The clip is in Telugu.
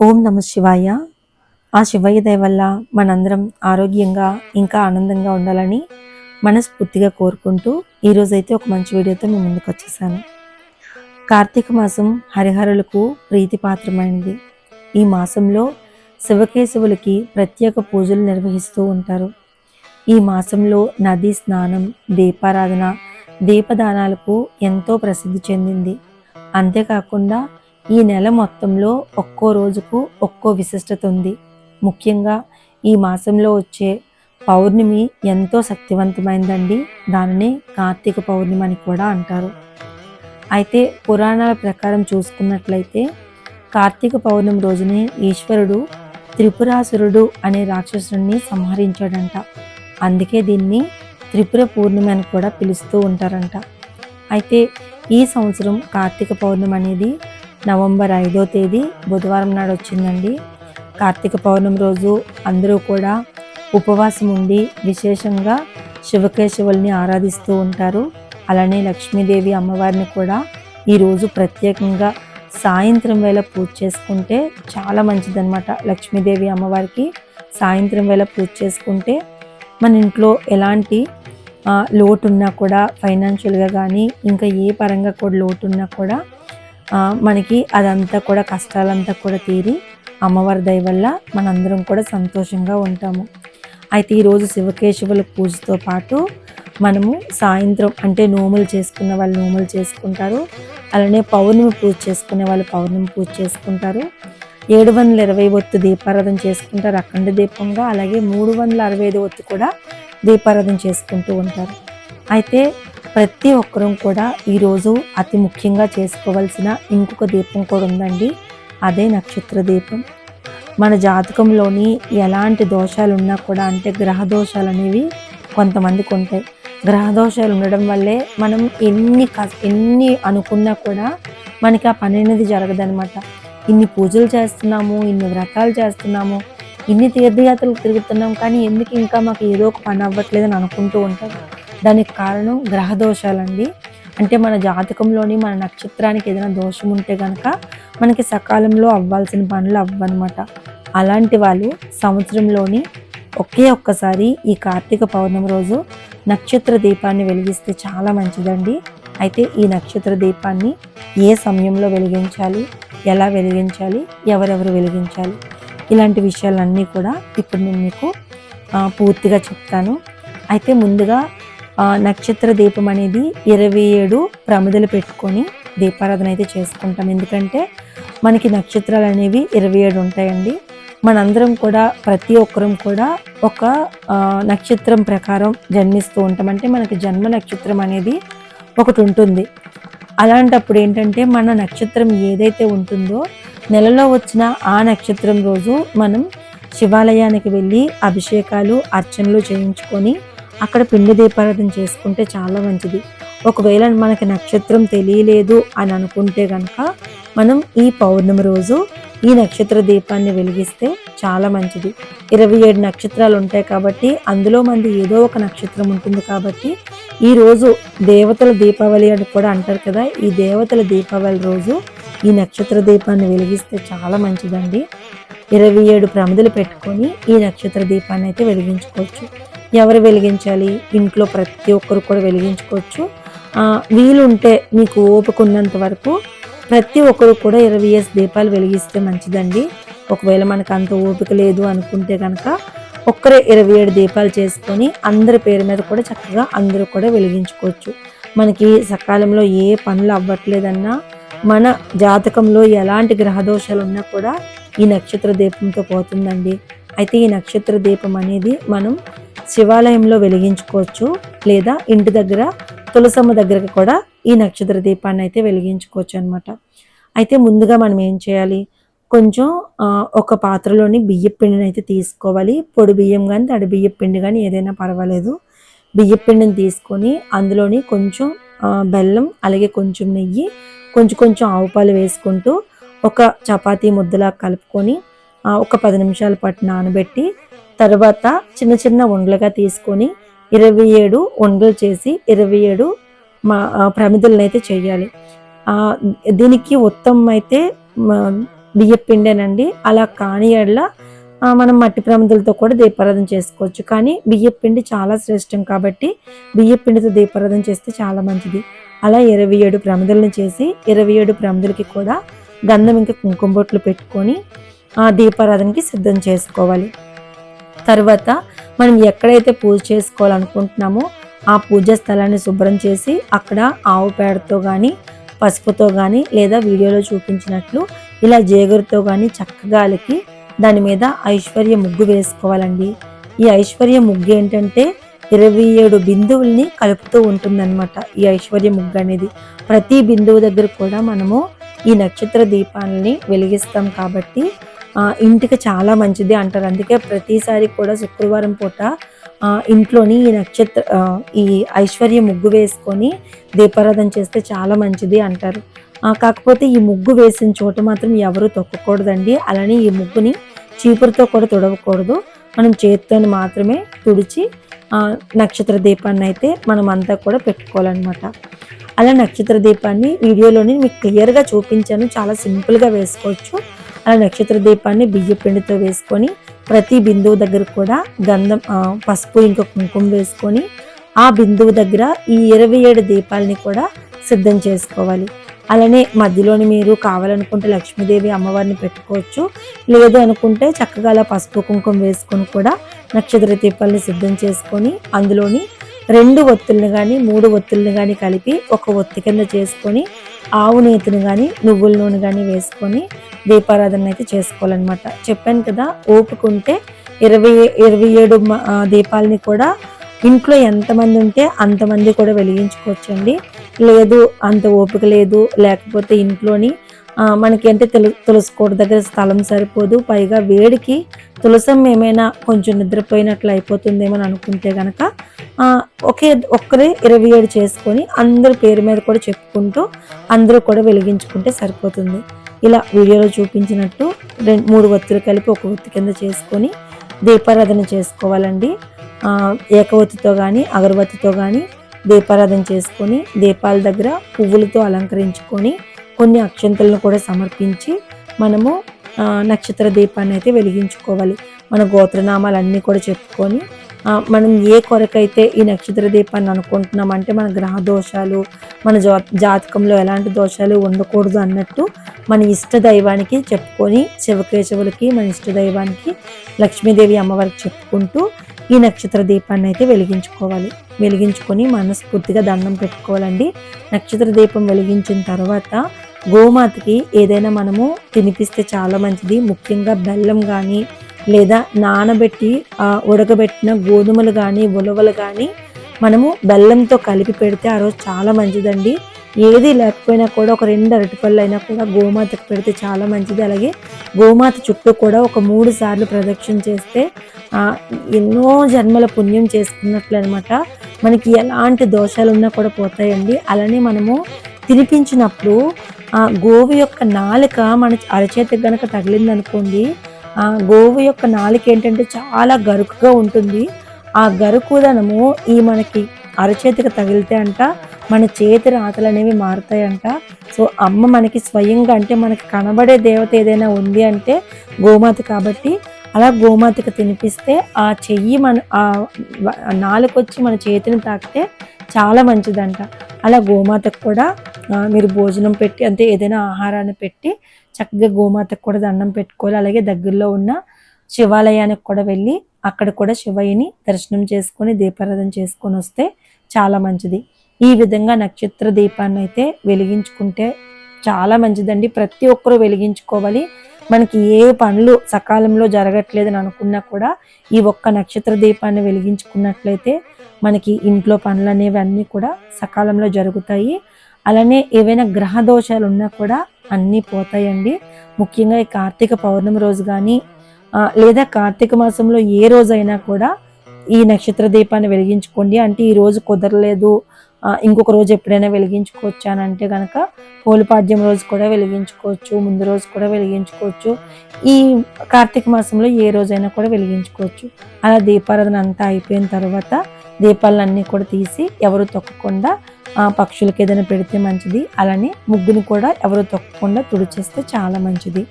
ఓం నమ శివాయ. ఆ శివయ్య దయ వల్ల మనందరం ఆరోగ్యంగా ఇంకా ఆనందంగా ఉండాలని మనస్ఫూర్తిగా కోరుకుంటూ ఈరోజైతే ఒక మంచి వీడియోతో మేము ముందుకు వచ్చేసాను. కార్తీక మాసం హరిహరులకు ప్రీతిపాత్రమైనది. ఈ మాసంలో శివకేశవులకి ప్రత్యేక పూజలు నిర్వహిస్తూ ఉంటారు. ఈ మాసంలో నదీ స్నానం దీపారాధన దీపదానాలకు ఎంతో ప్రసిద్ధి చెందింది. అంతేకాకుండా ఈ నెల మొత్తంలో ఒక్కో రోజుకు ఒక్కో విశిష్టత ఉంది. ముఖ్యంగా ఈ మాసంలో వచ్చే పౌర్ణమి ఎంతో శక్తివంతమైందండి. దానిని కార్తీక పౌర్ణమి అని కూడా అంటారు. అయితే పురాణాల ప్రకారం చూసుకున్నట్లయితే కార్తీక పౌర్ణమి రోజునే ఈశ్వరుడు త్రిపురాసురుడు అనే రాక్షసుడిని సంహరించాడంట. అందుకే దీన్ని త్రిపుర పూర్ణిమ అని కూడా పిలుస్తూ ఉంటారంట. అయితే ఈ సంవత్సరం కార్తీక పౌర్ణమి అనేది నవంబర్ ఐదో తేదీ బుధవారం నాడు వచ్చిందండి. కార్తీక పౌర్ణమి రోజు అందరూ కూడా ఉపవాసం ఉండి విశేషంగా శివకేశవుల్ని ఆరాధిస్తూ ఉంటారు. అలానే లక్ష్మీదేవి అమ్మవారిని కూడా ఈరోజు ప్రత్యేకంగా సాయంత్రం వేళ పూజ చేసుకుంటే చాలా మంచిదన్నమాట. లక్ష్మీదేవి అమ్మవారికి సాయంత్రం వేళ పూజ చేసుకుంటే మన ఇంట్లో ఎలాంటి లోటు ఉన్నా కూడా ఫైనాన్షియల్గా కానీ ఇంకా ఏ పరంగా కూడా లోటు ఉన్నా కూడా మనకి అదంతా కూడా కష్టాలంతా కూడా తీరి అమ్మవారి దయ వల్ల మనందరం కూడా సంతోషంగా ఉంటాము. అయితే ఈరోజు శివకేశవుల పూజతో పాటు మనము సాయంత్రం అంటే నోములు చేసుకున్న వాళ్ళు నోములు చేసుకుంటారు. అలానే పౌర్ణమి పూజ చేసుకునే వాళ్ళు పౌర్ణమి పూజ చేసుకుంటారు. ఏడు వందల ఇరవై ఒత్తు దీపారాధన చేసుకుంటారు అఖండ దీపంగా. అలాగే మూడు వందల అరవై ఐదు ఒత్తు కూడా దీపారాధన చేసుకుంటూ ఉంటారు. అయితే ప్రతి ఒక్కరూ కూడా ఈరోజు అతి ముఖ్యంగా చేసుకోవాల్సిన ఇంకొక దీపం కూడా ఉందండి. అదే నక్షత్ర దీపం. మన జాతకంలోని ఎలాంటి దోషాలు ఉన్నా కూడా అంటే గ్రహ దోషాలు అనేవి కొంతమందికి ఉంటాయి. గ్రహ దోషాలు ఉండడం వల్లే మనం ఎన్ని కస్ ఎన్ని అనుకున్నా కూడా మనకి ఆ పని అనేది జరగదనమాట ఇన్ని పూజలు చేస్తున్నాము ఇన్ని వ్రతాలు చేస్తున్నాము ఇన్ని తీర్థయాత్రలు తిరుగుతున్నాం కానీ ఎందుకు ఇంకా మాకు ఏదో ఒక పని అవ్వట్లేదని అనుకుంటూ ఉంటారు దానికి కారణం గ్రహ దోషాలండి అంటే మన జాతకంలోని మన నక్షత్రానికి ఏదైనా దోషం ఉంటే కనుక మనకి సకాలంలో అవ్వాల్సిన పనులు అవ్వనమాట. అలాంటి వాళ్ళు సంవత్సరంలోని ఒకే ఒక్కసారి ఈ కార్తీక పౌర్ణమి రోజు నక్షత్ర దీపాన్ని వెలిగిస్తే చాలా మంచిదండి. అయితే ఈ నక్షత్ర దీపాన్ని ఏ సమయంలో వెలిగించాలి ఎలా వెలిగించాలి ఎవరెవరు వెలిగించాలి ఇలాంటి విషయాలన్నీ కూడా ఇప్పుడు నేను మీకు పూర్తిగా చెప్తాను. అయితే ముందుగా నక్షత్ర దీపం అనేది ఇరవై ఏడు ప్రమిదలు పెట్టుకొని దీపారాధన అయితే చేసుకుంటాం. ఎందుకంటే మనకి నక్షత్రాలు అనేవి ఇరవై ఏడు ఉంటాయండి. మనందరం కూడా ప్రతి ఒక్కరం కూడా ఒక నక్షత్రం ప్రకారం జన్మిస్తూ ఉంటాం. అంటే మనకి జన్మ నక్షత్రం అనేది ఒకటి ఉంటుంది. అలాంటప్పుడు ఏంటంటే మన నక్షత్రం ఏదైతే ఉంటుందో నెలలో వచ్చిన ఆ నక్షత్రం రోజు మనం శివాలయానికి వెళ్ళి అభిషేకాలు అర్చనలు చేయించుకొని అక్కడ పిండి దీపారాధన చేసుకుంటే చాలా మంచిది. ఒకవేళ మనకి నక్షత్రం తెలియలేదు అని అనుకుంటే కనుక మనం ఈ పౌర్ణమి రోజు ఈ నక్షత్ర దీపాన్ని వెలిగిస్తే చాలా మంచిది. ఇరవై ఏడు నక్షత్రాలు ఉంటాయి కాబట్టి అందులో మంది ఏదో ఒక నక్షత్రం ఉంటుంది కాబట్టి ఈ రోజు దేవతల దీపావళి అని కూడా అంటారు కదా ఈ దేవతల దీపావళి రోజు ఈ నక్షత్ర దీపాన్ని వెలిగిస్తే చాలా మంచిదండి. ఇరవై ఏడు ప్రమిదలు పెట్టుకొని ఈ నక్షత్ర దీపాన్ని అయితే వెలిగించుకోవచ్చు. ఎవరు వెలిగించాలి? ఇంట్లో ప్రతి ఒక్కరు కూడా వెలిగించుకోవచ్చు. వీలుంటే మీకు ఓపిక ఉన్నంత వరకు ప్రతి ఒక్కరు కూడా ఇరవై ఎస్ దీపాలు వెలిగిస్తే మంచిదండి. ఒకవేళ మనకు అంత ఓపిక లేదు అనుకుంటే కనుక ఒక్కరే ఇరవై ఏడు దీపాలు చేసుకొని అందరి పేరు మీద కూడా చక్కగా అందరూ కూడా వెలిగించుకోవచ్చు. మనకి సకాలంలో ఏ పనులు అవ్వట్లేదన్నా మన జాతకంలో ఎలాంటి గ్రహ దోషాలు ఉన్నా కూడా ఈ నక్షత్ర దీపంతో పోతుందండి. అయితే ఈ నక్షత్ర దీపం అనేది మనం శివాలయంలో వెలిగించుకోవచ్చు లేదా ఇంటి దగ్గర తులసమ్మ దగ్గరకు కూడా ఈ నక్షత్ర దీపాన్ని అయితే వెలిగించుకోవచ్చు అనమాట అయితే ముందుగా మనం ఏం చేయాలి? కొంచెం ఒక పాత్రలోని బియ్య పిండిని అయితే తీసుకోవాలి. పొడి బియ్యం కానీ తడి బియ్య పిండి కానీ ఏదైనా పర్వాలేదు. బియ్య పిండిని తీసుకొని అందులోని కొంచెం బెల్లం అలాగే కొంచెం నెయ్యి కొంచెం కొంచెం ఆవు పాలు వేసుకుంటూ ఒక చపాతీ ముద్దలా కలుపుకొని ఒక పది నిమిషాల పాటు నానబెట్టి తర్వాత చిన్న చిన్న ఉండలుగా తీసుకొని ఇరవై ఏడు ఉండలు చేసి ఇరవై ఏడు మా ప్రమిదలను అయితే చేయాలి. దీనికి ఉత్తమం అయితే బియ్యపిండేనండి. అలా కాని ఎడల మనం మట్టి ప్రమిదలతో కూడా దీపారాధన చేసుకోవచ్చు. కానీ బియ్యపిండి చాలా శ్రేష్టం కాబట్టి బియ్యపిండితో దీపారాధన చేస్తే చాలా మంచిది. అలా ఇరవై ఏడు ప్రమిదలను చేసి ఇరవై ఏడు ప్రమిదలకి కూడా గంధం ఇంకా కుంకుమ బొట్లు పెట్టుకొని ఆ దీపారాధనకి సిద్ధం చేసుకోవాలి. తర్వాత మనం ఎక్కడైతే పూజ చేసుకోవాలనుకుంటున్నామో ఆ పూజ స్థలాన్ని శుభ్రం చేసి అక్కడ ఆవు పేడతో కానీ పసుపుతో కానీ లేదా వీడియోలో చూపించినట్లు ఇలా జేగురుతో కానీ చక్కగా అలికి దాని మీద ఐశ్వర్య ముగ్గు వేసుకోవాలండి. ఈ ఐశ్వర్య ముగ్గు ఏంటంటే ఇరవై ఏడు బిందువుల్ని కలుపుతూ ఉంటుందన్నమాట ఈ ఐశ్వర్య ముగ్గు అనేది. ప్రతి బిందువు దగ్గర కూడా మనము ఈ నక్షత్ర దీపాలని వెలిగిస్తాం కాబట్టి ఇంటికి చాలా మంచిది అంటారు. అందుకే ప్రతిసారి కూడా శుక్రవారం పూట ఇంట్లోని ఈ నక్షత్ర ఈ ఐశ్వర్య ముగ్గు వేసుకొని దీపారాధన చేస్తే చాలా మంచిది అంటారు. కాకపోతే ఈ ముగ్గు వేసిన చోట మాత్రం ఎవరు తొక్కకూడదండి. అలానే ఈ ముగ్గుని చీపురుతో కూడా తుడవకూడదు. మనం చేతితో మాత్రమే తుడిచి నక్షత్ర దీపాన్ని అయితే మనం అంతా కూడా పెట్టుకోవాలన్నమాట. అలా నక్షత్ర దీపాన్ని వీడియోలోని మీకు క్లియర్గా చూపించాను. చాలా సింపుల్గా వేసుకోవచ్చు. ఆ నక్షత్ర దీపాన్ని బియ్య పిండితో వేసుకొని ప్రతి బిందువు దగ్గర కూడా గంధం పసుపు ఇంకా కుంకుమ వేసుకొని ఆ బిందువు దగ్గర ఈ ఇరవై ఏడు దీపాలని కూడా సిద్ధం చేసుకోవాలి. అలానే మధ్యలోని మీరు కావాలనుకుంటే లక్ష్మీదేవి అమ్మవారిని పెట్టుకోవచ్చు. లేదు అనుకుంటే చక్కగా అలా పసుపు కుంకుమ వేసుకొని కూడా నక్షత్ర దీపాలని సిద్ధం చేసుకొని అందులోని రెండు ఒత్తుల్ని కానీ మూడు ఒత్తుల్ని కానీ కలిపి ఒక ఒత్తి కింద చేసుకొని ఆవు నేతిని కానీ నువ్వుల నూనె కానీ వేసుకొని దీపారాధన అయితే చేసుకోవాలన్నమాట. చెప్పాను కదా ఓపుకుంటే ఇరవై ఇరవై ఏడు దీపాలని కూడా ఇంట్లో ఎంతమంది ఉంటే అంతమంది కూడా వెలిగించుకోవచ్చండి. లేదు అంత ఓపిక లేదు. లేకపోతే ఇంట్లోని మనకి అంటే తెలు తులసి కోట దగ్గర స్థలం సరిపోదు. పైగా వేడికి తులసం ఏమైనా కొంచెం నిద్రపోయినట్లు అయిపోతుందేమో అని అనుకుంటే గనక ఒకే ఒక్కరే ఇరవై ఏడు చేసుకొని అందరి పేరు మీద కూడా చెప్పుకుంటూ అందరూ కూడా వెలిగించుకుంటే సరిపోతుంది. ఇలా వీడియోలో చూపించినట్టు రెండు మూడు ఒత్తులు కలిపి ఒక ఒత్తి కింద చేసుకొని దీపారాధన చేసుకోవాలండి. ఏకవత్తితో కానీ అగరబత్తితో కానీ దీపారాధన చేసుకొని దీపాల దగ్గర పువ్వులతో అలంకరించుకొని కొన్ని అక్షంతలను కూడా సమర్పించి మనము నక్షత్ర దీపాన్ని అయితే వెలిగించుకోవాలి. మన గోత్రనామాలన్నీ కూడా చెప్పుకొని మనం ఏ కొరకైతే ఈ నక్షత్ర దీపాన్ని అనుకుంటున్నాం అంటే మన గ్రహ దోషాలు మన జా జాతకంలో ఎలాంటి దోషాలు ఉండకూడదు అన్నట్టు మన ఇష్ట దైవానికి చెప్పుకొని శివకేశవులకి మన ఇష్ట దైవానికి లక్ష్మీదేవి అమ్మవారికి చెప్పుకుంటూ ఈ నక్షత్ర దీపాన్ని అయితే వెలిగించుకోవాలి. వెలిగించుకొని మనస్ఫూర్తిగా దండం పెట్టుకోవాలండి. నక్షత్ర దీపం వెలిగించిన తర్వాత గోమాతకి ఏదైనా మనము తినిపిస్తే చాలా మంచిది. ముఖ్యంగా బెల్లం కానీ లేదా నానబెట్టి ఉడకబెట్టిన గోధుమలు కానీ ఉలవలు కానీ మనము బెల్లంతో కలిపి పెడితే ఆ రోజు చాలా మంచిదండి. ఏది లేకపోయినా కూడా ఒక రెండు అరటిపళ్ళు అయినా కూడా గోమాతకు పెడితే చాలా మంచిది. అలాగే గోమాత చుట్టూ కూడా ఒక మూడు సార్లు ప్రదక్షిణ చేస్తే ఎన్నో జన్మల పుణ్యం చేసుకున్నట్లు అనమాట మనకి ఎలాంటి దోషాలు ఉన్నా కూడా పోతాయండి. అలానే మనము తినిపించినప్పుడు ఆ గోవు యొక్క నాలుక మన అరచేతికి గనక తగిలింది అనుకోండి ఆ గోవు యొక్క నాలుక ఏంటంటే చాలా గరుకుగా ఉంటుంది. ఆ గరుకుదనము ఈ మనకి అరచేతికి తగిలితే అంట మన చేతి రాతలు అనేవి మారుతాయంట. సో అమ్మ మనకి స్వయంగా అంటే మనకి కనబడే దేవత ఏదైనా ఉంది అంటే గోమాత కాబట్టి అలా గోమాతకి తినిపిస్తే ఆ చెయ్యి మన ఆ నాలుకొచ్చి నాలుక వచ్చి మన చేతిని తాకితే చాలా మంచిదంట. అలా గోమాతకు కూడా మీరు భోజనం పెట్టి అంటే ఏదైనా ఆహారాన్ని పెట్టి చక్కగా గోమాతకు కూడా దండం పెట్టుకోవాలి. అలాగే దగ్గరలో ఉన్న శివాలయానికి కూడా వెళ్ళి అక్కడ కూడా శివయ్యని దర్శనం చేసుకొని దీపారాధన చేసుకొని వస్తే చాలా మంచిది. ఈ విధంగా నక్షత్ర దీపాన్ని అయితే వెలిగించుకుంటే చాలా మంచిదండి. ప్రతి ఒక్కరూ వెలిగించుకోవాలి. మనకి ఏ పనులు సకాలంలో జరగట్లేదని అనుకున్నా కూడా ఈ ఒక్క నక్షత్ర దీపాన్ని వెలిగించుకున్నట్లయితే మనకి ఇంట్లో పనులు అనేవి అన్నీ కూడా సకాలంలో జరుగుతాయి. అలానే ఏవైనా గ్రహ దోషాలు ఉన్నా కూడా అన్నీ పోతాయండి. ముఖ్యంగా ఈ కార్తీక పౌర్ణమి రోజు కానీ లేదా కార్తీక మాసంలో ఏ రోజైనా కూడా ఈ నక్షత్ర దీపాన్ని వెలిగించుకోండి. అంటే ఈ రోజు కుదరలేదు ఇంకొక రోజు ఎప్పుడైనా వెలిగించుకోవచ్చు అని అంటే కనుక పోలిపాడ్యం రోజు కూడా వెలిగించుకోవచ్చు ముందు రోజు కూడా వెలిగించుకోవచ్చు. ఈ కార్తీక మాసంలో ఏ రోజైనా కూడా వెలిగించుకోవచ్చు. అలా దీపారాధన అంతా అయిపోయిన తర్వాత దీపాలన్నీ కూడా తీసి ఎవరు తొక్కకుండా ఆ, పక్షులకి ఏదైనా పెడితే మంచిది. అలానే ముగ్గుని కూడా ఎవరు తొక్కకుండా తుడిచేస్తే చాలా మంచిది.